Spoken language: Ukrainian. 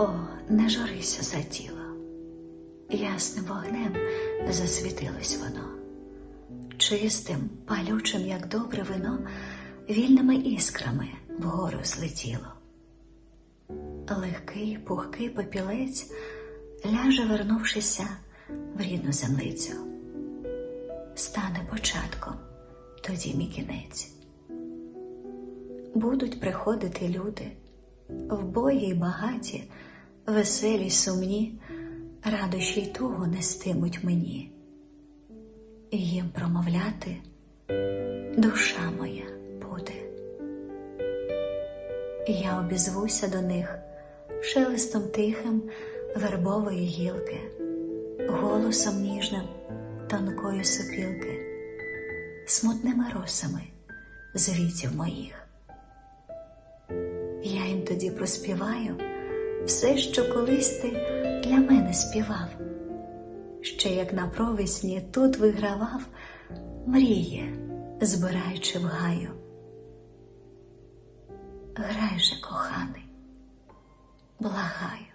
О, не журися за тіло. Ясним вогнем засвітилось воно, чистим, палючим, як добре вино, вільними іскрами вгору злетіло. Легкий, пухкий попілець ляже, вернувшися в рідну землицю. Стане початком, тоді мій кінець. Будуть приходити люди, вбогі й багаті, веселі сумні, радощі й тугу нестимуть мені, і їм промовляти душа моя буде. Я обізвуся до них шелестом тихим вербової гілки, голосом ніжним тонкої сопілки, смутними росами звітів моїх. Я їм тоді проспіваю все, що колись ти для мене співав, ще як на провесні тут вигравав мріє, збираючи в гаю. Грай же, коханий, благаю.